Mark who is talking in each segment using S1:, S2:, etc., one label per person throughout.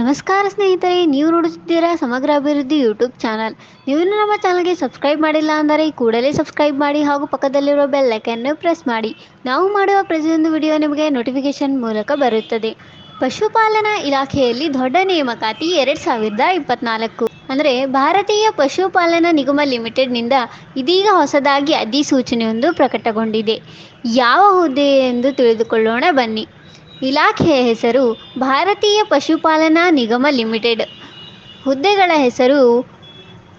S1: ನಮಸ್ಕಾರ ಸ್ನೇಹಿತರೆ, ನೀವು ನೋಡುತ್ತಿದ್ದೀರಾ ಸಮಗ್ರ ಅಭಿವೃದ್ಧಿ ಯೂಟ್ಯೂಬ್ ಚಾನಲ್. ನೀವು ನಮ್ಮ ಚಾನಲ್ಗೆ ಸಬ್ಸ್ಕ್ರೈಬ್ ಮಾಡಿಲ್ಲ ಅಂದರೆ ಕೂಡಲೇ ಸಬ್ಸ್ಕ್ರೈಬ್ ಮಾಡಿ ಹಾಗೂ ಪಕ್ಕದಲ್ಲಿರುವ ಬೆಲ್ ಐಕನ್ನು ಪ್ರೆಸ್ ಮಾಡಿ. ನಾವು ಮಾಡುವ ಪ್ರತಿಯೊಂದು ವಿಡಿಯೋ ನಿಮಗೆ ನೋಟಿಫಿಕೇಶನ್ ಮೂಲಕ ಬರುತ್ತದೆ. ಪಶುಪಾಲನಾ ಇಲಾಖೆಯಲ್ಲಿ ದೊಡ್ಡ ನೇಮಕಾತಿ ಎರಡು ಸಾವಿರದ ಇಪ್ಪತ್ನಾಲ್ಕು. ಅಂದರೆ ಭಾರತೀಯ ಪಶುಪಾಲನಾ ನಿಗಮ ಲಿಮಿಟೆಡ್ನಿಂದ ಇದೀಗ ಹೊಸದಾಗಿ ಅಧಿಸೂಚನೆಯೊಂದು ಪ್ರಕಟಗೊಂಡಿದೆ. ಯಾವ ಹುದ್ದೆ ಎಂದು ತಿಳಿದುಕೊಳ್ಳೋಣ ಬನ್ನಿ. ಇಲಾಖೆಯ ಹೆಸರು ಭಾರತೀಯ ಪಶುಪಾಲನಾ ನಿಗಮ ಲಿಮಿಟೆಡ್. ಹುದ್ದೆಗಳ ಹೆಸರು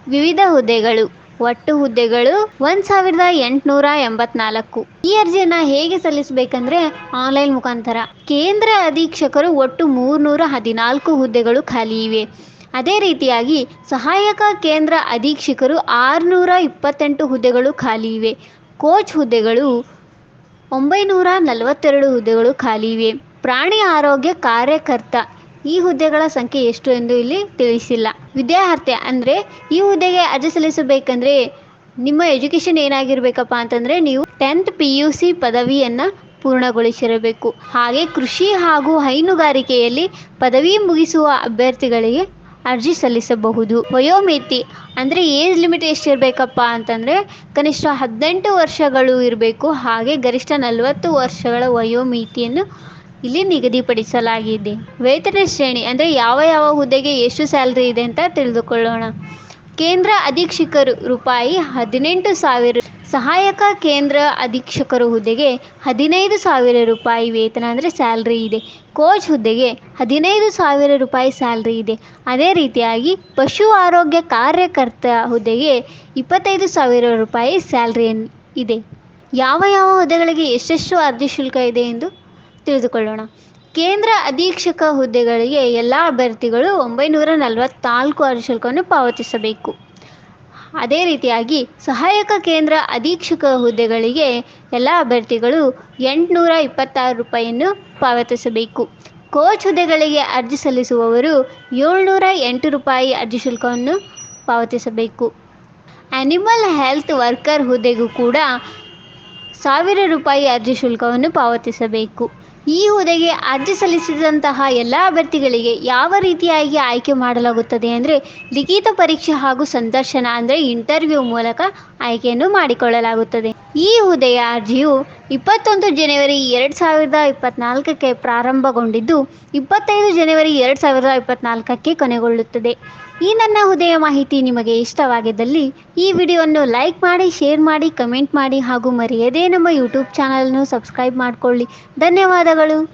S1: ವಿವಿಧ ಹುದ್ದೆಗಳು, ಒಟ್ಟು ಹುದ್ದೆಗಳು ಒಂದು ಸಾವಿರದ ಎಂಟುನೂರ ಎಂಬತ್ನಾಲ್ಕು. ಈ ಅರ್ಜಿಯನ್ನು ಹೇಗೆ ಸಲ್ಲಿಸಬೇಕಂದ್ರೆ ಆನ್ಲೈನ್ ಮುಖಾಂತರ. ಕೇಂದ್ರ ಅಧೀಕ್ಷಕರು ಒಟ್ಟು ಮೂರ್ನೂರ ಹದಿನಾಲ್ಕು ಹುದ್ದೆಗಳು ಖಾಲಿ ಇವೆ. ಅದೇ ರೀತಿಯಾಗಿ ಸಹಾಯಕ ಕೇಂದ್ರ ಅಧೀಕ್ಷಕರು ಆರುನೂರ ಇಪ್ಪತ್ತೆಂಟು ಹುದ್ದೆಗಳು ಖಾಲಿ ಇವೆ. ಕೋಚ್ ಹುದ್ದೆಗಳು ಒಂಬೈನೂರ ನಲವತ್ತೆರಡು ಹುದ್ದೆಗಳು ಖಾಲಿ ಇವೆ. ಪ್ರಾಣಿ ಆರೋಗ್ಯ ಕಾರ್ಯಕರ್ತ ಈ ಹುದ್ದೆಗಳ ಸಂಖ್ಯೆ ಎಷ್ಟು ಎಂದು ಇಲ್ಲಿ ತಿಳಿಸಿಲ್ಲ. ವಿದ್ಯಾರ್ಥಿ ಅಂದರೆ ಈ ಹುದ್ದೆಗೆ ಅರ್ಜಿ ಸಲ್ಲಿಸಬೇಕಂದ್ರೆ ನಿಮ್ಮ ಎಜುಕೇಷನ್ ಏನಾಗಿರ್ಬೇಕಪ್ಪ ಅಂತಂದರೆ ನೀವು ಟೆಂತ್ ಪಿ ಯು ಸಿ ಪದವಿಯನ್ನು ಪೂರ್ಣಗೊಳಿಸಿರಬೇಕು. ಹಾಗೆ ಕೃಷಿ ಹಾಗೂ ಹೈನುಗಾರಿಕೆಯಲ್ಲಿ ಪದವಿ ಮುಗಿಸುವ ಅಭ್ಯರ್ಥಿಗಳಿಗೆ ಅರ್ಜಿ ಸಲ್ಲಿಸಬಹುದು. ವಯೋಮಿತಿ ಅಂದರೆ ಏಜ್ ಲಿಮಿಟ್ ಎಷ್ಟಿರಬೇಕಪ್ಪ ಅಂತಂದರೆ ಕನಿಷ್ಠ ಹದಿನೆಂಟು ವರ್ಷಗಳು ಇರಬೇಕು. ಹಾಗೆ ಗರಿಷ್ಠ ನಲವತ್ತು ವರ್ಷಗಳ ವಯೋಮಿತಿಯನ್ನು ಇಲ್ಲಿ ನಿಗದಿಪಡಿಸಲಾಗಿದೆ. ವೇತನ ಶ್ರೇಣಿ ಅಂದರೆ ಯಾವ ಯಾವ ಹುದ್ದೆಗೆ ಎಷ್ಟು ಸ್ಯಾಲ್ರಿ ಇದೆ ಅಂತ ತಿಳಿದುಕೊಳ್ಳೋಣ. ಕೇಂದ್ರ ಅಧೀಕ್ಷಕರು ರೂಪಾಯಿ ಹದಿನೆಂಟು ಸಾವಿರ ಸಹಾಯಕ ಕೇಂದ್ರ ಅಧೀಕ್ಷಕರು ಹುದ್ದೆಗೆ ಹದಿನೈದು ಸಾವಿರ ರೂಪಾಯಿ ವೇತನ ಅಂದರೆ ಸ್ಯಾಲ್ರಿ ಇದೆ. ಕೋಚ್ ಹುದ್ದೆಗೆ ಹದಿನೈದು ಸಾವಿರ ರೂಪಾಯಿ ಸ್ಯಾಲ್ರಿ ಇದೆ. ಅದೇ ರೀತಿಯಾಗಿ ಪಶು ಆರೋಗ್ಯ ಕಾರ್ಯಕರ್ತ ಹುದ್ದೆಗೆ ಇಪ್ಪತ್ತೈದು ಸಾವಿರ ರೂಪಾಯಿ ಸ್ಯಾಲ್ರಿ ಇದೆ. ಯಾವ ಯಾವ ಹುದ್ದೆಗಳಿಗೆ ಎಷ್ಟೆಷ್ಟು ಅರ್ಜಿ ಶುಲ್ಕ ಇದೆ ಎಂದು ತಿಳಿದುಕೊಳ್ಳೋಣ. ಕೇಂದ್ರ ಅಧೀಕ್ಷಕ ಹುದ್ದೆಗಳಿಗೆ ಎಲ್ಲ ಅಭ್ಯರ್ಥಿಗಳು ಒಂಬೈನೂರ ನಲವತ್ನಾಲ್ಕು ಅರ್ಜಿ ಶುಲ್ಕವನ್ನು ಪಾವತಿಸಬೇಕು. ಅದೇ ರೀತಿಯಾಗಿ ಸಹಾಯಕ ಕೇಂದ್ರ ಅಧೀಕ್ಷಕ ಹುದ್ದೆಗಳಿಗೆ ಎಲ್ಲ ಅಭ್ಯರ್ಥಿಗಳು ಎಂಟುನೂರ ಇಪ್ಪತ್ತಾರು ರೂಪಾಯಿಯನ್ನು ಪಾವತಿಸಬೇಕು. ಕೋಚ್ ಹುದ್ದೆಗಳಿಗೆ ಅರ್ಜಿ ಸಲ್ಲಿಸುವವರು ಏಳ್ನೂರ ಎಂಟು ರೂಪಾಯಿ ಅರ್ಜಿ ಶುಲ್ಕವನ್ನು ಪಾವತಿಸಬೇಕು. ಆ್ಯನಿಮಲ್ ಹೆಲ್ತ್ ವರ್ಕರ್ ಹುದ್ದೆಗೂ ಕೂಡ ಸಾವಿರ ರೂಪಾಯಿ ಅರ್ಜಿ ಶುಲ್ಕವನ್ನು ಪಾವತಿಸಬೇಕು. ಈ ಹುದ್ದೆಗೆ ಅರ್ಜಿ ಸಲ್ಲಿಸಿದಂತಹ ಎಲ್ಲ ಅಭ್ಯರ್ಥಿಗಳಿಗೆ ಯಾವ ರೀತಿಯಾಗಿ ಆಯ್ಕೆ ಮಾಡಲಾಗುತ್ತದೆ ಅಂದರೆ ಲಿಖಿತ ಪರೀಕ್ಷೆ ಹಾಗೂ ಸಂದರ್ಶನ ಅಂದರೆ ಇಂಟರ್ವ್ಯೂ ಮೂಲಕ ಆಯ್ಕೆಯನ್ನು ಮಾಡಿಕೊಳ್ಳಲಾಗುತ್ತದೆ. ಈ ಹುದ್ದೆಯ ಅರ್ಜಿಯು ಇಪ್ಪತ್ತೊಂದು ಜನವರಿ ಎರಡು ಸಾವಿರದ ಇಪ್ಪತ್ನಾಲ್ಕಕ್ಕೆ ಪ್ರಾರಂಭಗೊಂಡಿದ್ದು, ಇಪ್ಪತ್ತೈದು ಜನವರಿ ಎರಡು ಸಾವಿರದ ಇಪ್ಪತ್ನಾಲ್ಕಕ್ಕೆ ಕೊನೆಗೊಳ್ಳುತ್ತದೆ. ಈ ನನ್ನ ಹುದ್ದೆಯ ಮಾಹಿತಿ ನಿಮಗೆ ಇಷ್ಟವಾಗಿದ್ದಲ್ಲಿ, ಈ ವಿಡಿಯೋವನ್ನು ಲೈಕ್ ಮಾಡಿ, ಶೇರ್ ಮಾಡಿ, ಕಮೆಂಟ್ ಮಾಡಿ ಹಾಗೂ ಮರೆಯದೇ ನಮ್ಮ ಯೂಟ್ಯೂಬ್ ಚಾನಲನ್ನು ಸಬ್ಸ್ಕ್ರೈಬ್ ಮಾಡಿಕೊಳ್ಳಿ. ಧನ್ಯವಾದಗಳು.